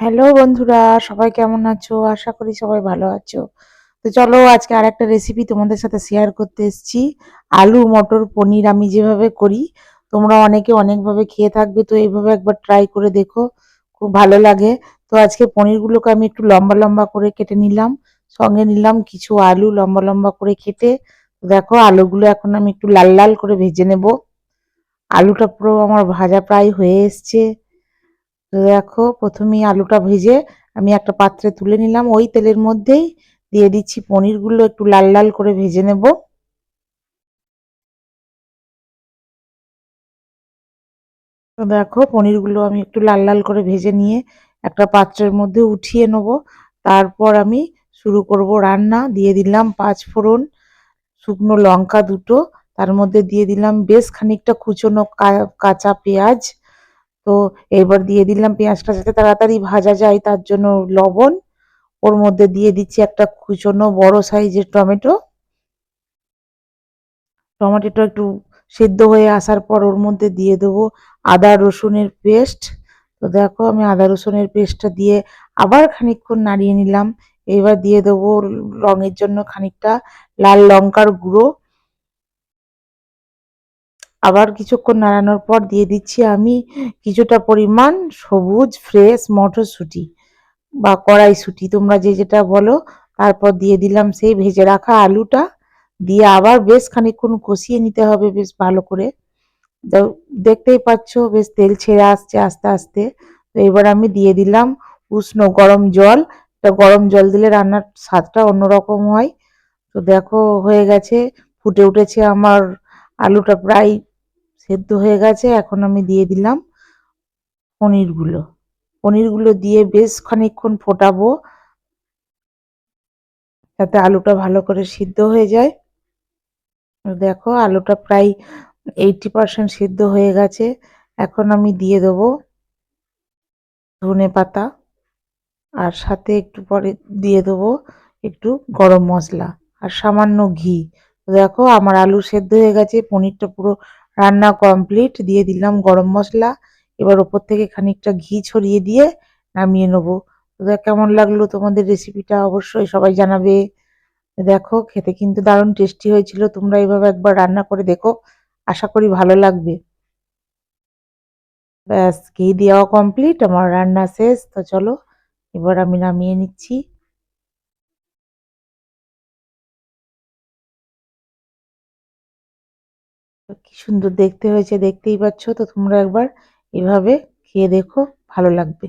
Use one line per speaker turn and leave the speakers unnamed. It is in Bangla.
হ্যালো বন্ধুরা, সবাই কেমন আছো? আশা করি সবাই ভালো আছো। তো চলো আজকে আর একটা রেসিপি তোমাদের সাথে শেয়ার করতে এসেছি। আলু, মটর, পনির আমি যেভাবে করি, তোমরা অনেকে অনেকভাবে খেয়ে থাকবে, তো এইভাবে একবার ট্রাই করে দেখো, খুব ভালো লাগে। তো আজকে পনিরগুলোকে আমি একটু লম্বা লম্বা করে কেটে নিলাম। সঙ্গে নিলাম কিছু আলু লম্বা লম্বা করে কেটে। দেখো আলুগুলো এখন আমি একটু লাল লাল করে ভেজে নেব। আলুটা পুরো আমার ভাজা প্রায় হয়ে এসছে। তো দেখো, প্রথমেই আলুটা ভেজে আমি একটা পাত্রে তুলে নিলাম। ওই তেলের মধ্যেই দিয়ে দিচ্ছি পনিরগুলো, একটু লাল লাল করে ভেজে নেব। তো দেখো, পনিরগুলো আমি একটু লাল লাল করে ভেজে নিয়ে একটা পাত্রের মধ্যে উঠিয়ে নেব। তারপর আমি শুরু করব রান্না। দিয়ে দিলাম পাঁচ ফোড়ন, শুকনো লঙ্কা দুটো, তার মধ্যে দিয়ে দিলাম বেশ খানিকটা কুচনো কাঁচা পেঁয়াজ তো এবার দিয়ে দিলাম পেঁয়াজটা যাতে তাড়াতাড়ি ভাজা যায়, তার জন্য লবণ। ওর মধ্যে দিয়ে দিচ্ছি একটা কুচনো বড় সাইজের টমেটো। টমেটোটা একটু সিদ্ধ হয়ে আসার পর ওর মধ্যে দিয়ে দেবো আদা রসুনের পেস্ট। তো দেখো আমি আদা রসুনের পেস্টটা দিয়ে আবার খানিকক্ষণ নাড়িয়ে নিলাম। এবার দিয়ে দেবো রঙের জন্য খানিকটা লাল লঙ্কার গুঁড়ো। আবার কিছুক্ষণ নাড়ানোর পর দিয়ে দিচ্ছি আমি কিছুটা পরিমাণ সবুজ ফ্রেশ মটরশুঁটি বা কড়াইশুঁটি। তোমরা যে যেটা বলো, তারপর দিয়ে দিলাম সেই ভেজে রাখা আলুটা। দিয়ে আবার বেশ খানিক্ষণ কষিয়ে নিতে হবে বেশ ভালো করে। দেখতেই পাচ্ছ, বেশ তেল ছেড়ে আসছে আস্তে আস্তে। তো এবার আমি দিয়ে দিলাম উষ্ণ গরম জল। তা গরম জল দিলে রান্নার স্বাদটা অন্যরকম হয়। তো দেখো, হয়ে গেছে, ফুটে উঠেছে আমার আলুটা প্রায় সেদ্ধ হয়ে গেছে, এখন আমি দিয়ে দিলাম পনিরগুলো। পনিরগুলো দিয়ে বেশ খানিকক্ষণ ফোটাবো, যাতে আলুটা ভালো করে সিদ্ধ হয়ে যায়। দেখো, আলুটা প্রায় এইটি পারসেন্ট সিদ্ধ হয়ে গেছে। এখন আমি দিয়ে দেবো ধনে পাতা, আর সাথে একটু পরে দিয়ে দেবো একটু গরম মশলা, আর সামান্য ঘি। দেখো, আমার আলু সেদ্ধ হয়ে গেছে, পনিরটা পুরো রান্না কমপ্লিট দিয়ে দিলাম গরম মশলা। এবার ওপর থেকে খানিকটা ঘি ছড়িয়ে দিয়ে নামিয়ে নেব। কেমন লাগল তোমাদের রেসিপিটা অবশ্যই সবাই জানাবে। দেখো, খেতে কিন্তু দারুণ টেস্টি হয়েছিল। তোমরা এইভাবে একবার রান্না করে দেখো। আশা করি ভালো লাগবে। ব্যাস, ঘি দেওয়া কমপ্লিট আমার রান্না শেষ। তো চলো, এবার আমি নামিয়ে নিচ্ছি। কি সুন্দর দেখতে হয়েছে দেখতেই পাচ্ছ। তো তোমরা একবার এভাবে খেয়ে দেখো ভালো লাগবে।